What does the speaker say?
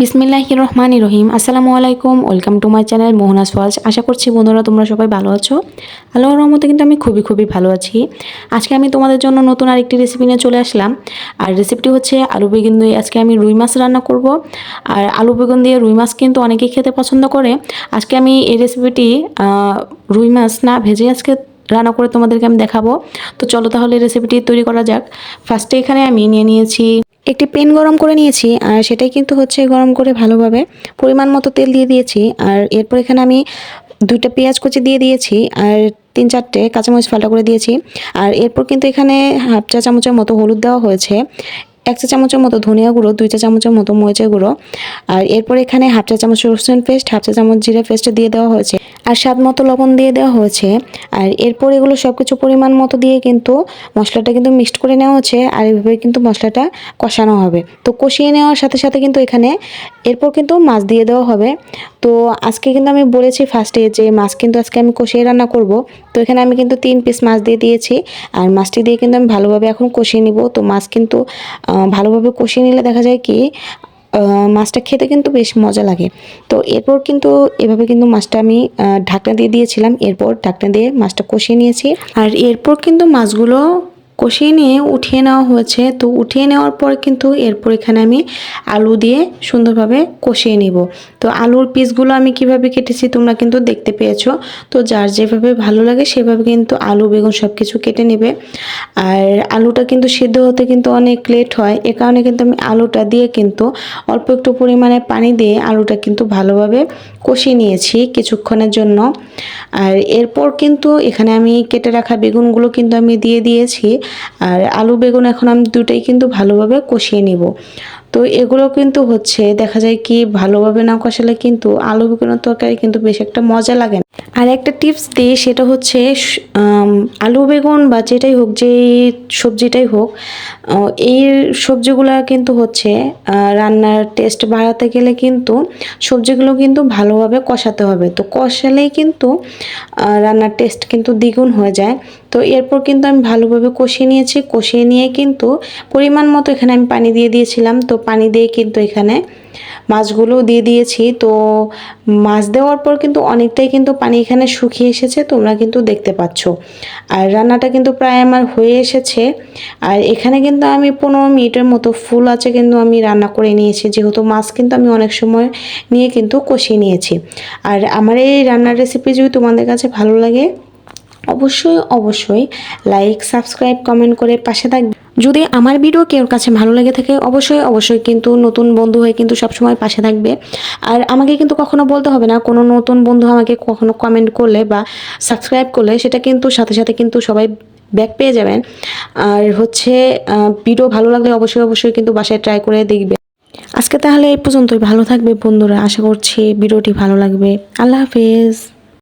বিসমিল্লাহ রহমান রহিম আসসালামু আলাইকুম, ওয়েলকাম টু মাই চ্যানেল মোহনাস ওয়াজ আশা করছি বন্ধুরা তোমরা সবাই ভালো আছো। আল্লাহর রহমতে কিন্তু আমি খুবই খুবই ভালো আছি। আজকে আমি তোমাদের জন্য নতুন আরেকটি রেসিপি নিয়ে চলে আসলাম। আর রেসিপিটি হচ্ছে আলু বেগুন দিয়ে আজকে আমি রুই মাছ রান্না করব। আর আলু বেগুন দিয়ে রুই মাছ কিন্তু অনেকেই খেতে পছন্দ করে। আজকে আমি এই রেসিপিটি রুই মাছ না ভেজে আজকে রান্না করে তোমাদেরকে আমি দেখাবো। তো চলো তাহলে রেসিপিটি তৈরি করা যাক। ফার্স্টে এখানে আমি নিয়ে নিয়েছি একটি পেন গরম করে নিয়েছি আর সেটাই কিন্তু হচ্ছে গরম করে ভালোভাবে পরিমাণ মতো তেল দিয়ে দিয়েছি। আর এরপর এখানে আমি দুইটা পেঁয়াজ কুচি দিয়ে দিয়েছি আর তিন চারটে কাঁচামরিচ ফাল্টা করে দিয়েছি। আর এরপর কিন্তু এখানে হাফ চা চামচের মতো হলুদ দেওয়া হয়েছে। এক চা চামচের মতো ধনিয়া গুঁড়ো, দুই চা চামচের মতো মরিচের গুঁড়ো, আর এরপর এখানে হাফ চা চামচ রসুন পেস্ট হাফ চা চামচ জিরা পেস্ট দিয়ে দেওয়া হয়েছে। আর স্বাদ মতো লবণ দিয়ে দেওয়া হয়েছে। আর এরপর এগুলো সব কিছু পরিমাণ মতো দিয়ে কিন্তু মশলাটা কিন্তু মিক্সড করে নেওয়া হচ্ছে, আর এভাবে কিন্তু মশলাটা কষানো হবে। তো কষিয়ে নেওয়ার সাথে সাথে কিন্তু এখানে এরপর কিন্তু মাছ দিয়ে দেওয়া হবে। তো আজকে কিন্তু আমি বলেছি ফার্স্টে যে মাছ কিন্তু আজকে আমি কষিয়ে রান্না করব। তো এখানে আমি কিন্তু তিন পিস মাছ দিয়ে দিয়েছি। আর মাছটি দিয়ে কিন্তু আমি ভালোভাবে এখন কষিয়ে নিব। তো মাছ কিন্তু ভালোভাবে কষিয়ে নিলে দেখা যায় কি মাছটা খেতে কিন্তু বেশ মজা লাগে। তো এরপর কিন্তু এভাবে কিন্তু মাছটা আমি ঢাকনা দিয়ে দিয়েছিলাম। এরপর ঢাকনা দিয়ে মাছটা কষিয়ে নিয়েছি। আর এরপর কিন্তু মাছগুলো কষিয়ে নিয়ে উঠিয়ে নেওয়া হয়েছে। তো উঠিয়ে নেওয়ার পর কিন্তু এরপর এখানে আমি আলু দিয়ে সুন্দরভাবে কষিয়ে নিব। তো আলুর পিসগুলো আমি কীভাবে কেটেছি তোমরা কিন্তু দেখতে পেয়েছ। তো যার যেভাবে ভালো লাগে সেভাবে কিন্তু আলু, বেগুন সব কিছু কেটে নেবে। আর আলুটা কিন্তু সিদ্ধ হতে কিন্তু অনেক লেট হয়। এ কারণে কিন্তু আমি আলুটা দিয়ে কিন্তু অল্প একটু পরিমাণে পানি দিয়ে আলুটা কিন্তু ভালোভাবে কষিয়ে নিয়েছি কিছুক্ষণের জন্য। আর এরপর কিন্তু এখানে আমি কেটে রাখা বেগুনগুলো কিন্তু আমি দিয়ে দিয়েছি। আর আলু বেগুন এখন আমি দুটোই কিন্তু ভালোভাবে কষিয়ে নিব। তো এগুলো কিন্তু হচ্ছে, দেখা যায় কি ভালোভাবে না কষালে কিন্তু আলু বেগুনের তরকারি কিন্তু বেশ একটা মজা লাগে না। আর একটা টিপস দিই, সেটা হচ্ছে আলু বেগুন বা যেটাই হোক যে সবজিটাই হোক এই সবজিগুলো কিন্তু হচ্ছে রান্নার টেস্ট বাড়াতে গেলে কিন্তু সবজিগুলো কিন্তু ভালোভাবে কষাতে হবে। তো কষালেই কিন্তু রান্নার টেস্ট কিন্তু দ্বিগুণ হয়ে যায়। তো এরপর কিন্তু আমি ভালোভাবে কষিয়ে নিয়েছি। কষিয়ে নিয়ে কিন্তু পরিমাণ মতো এখানে আমি পানি দিয়ে দিয়েছিলাম। তো পানি দিয়ে কিন্তু এখানে মাছগুলো দিয়ে দিয়েছি। তো মাছ দেওয়ার পর কিন্তু অনেকটাই কিন্তু পানি এখানে শুকিয়ে এসেছে, তোমরা কিন্তু দেখতে পাচ্ছ। আর রান্নাটা কিন্তু প্রায় আমার হয়ে এসেছে। আর এখানে কিন্তু আমি পনেরো মিনিটের মতো ফুল আছে কিন্তু আমি রান্না করে নিয়েছি, যেহেতু মাছ কিন্তু আমি অনেক সময় নিয়ে কিন্তু কষিয়ে নিয়েছি। আর আমার এই রান্নার রেসিপি যদি তোমাদের কাছে ভালো লাগে অবশ্যই অবশ্যই লাইক সাবস্ক্রাইব কমেন্ট করে পাশে থাকবে যদি আমার ভিডিও কেউর কাছে ভালো লেগে থাকে, অবশ্যই অবশ্যই কিন্তু নতুন বন্ধু হয়ে কিন্তু সবসময় পাশে থাকবে। আর আমাকে কিন্তু কখনো বলতে হবে না, কোনো নতুন বন্ধু আমাকে কখনো কমেন্ট করলে বা সাবস্ক্রাইব করলে, সেটা কিন্তু সাথে সাথে কিন্তু সবাই ব্যাক পেয়ে যাবেন। আর হচ্ছে ভিডিও ভালো লাগলে অবশ্যই অবশ্যই কিন্তু বাসায় ট্রাই করে দেখবে। আজকে তাহলে এই পর্যন্তই। ভালো থাকবে বন্ধুরা। আশা করছি ভিডিওটি ভালো লাগবে। আল্লাহ হাফেজ।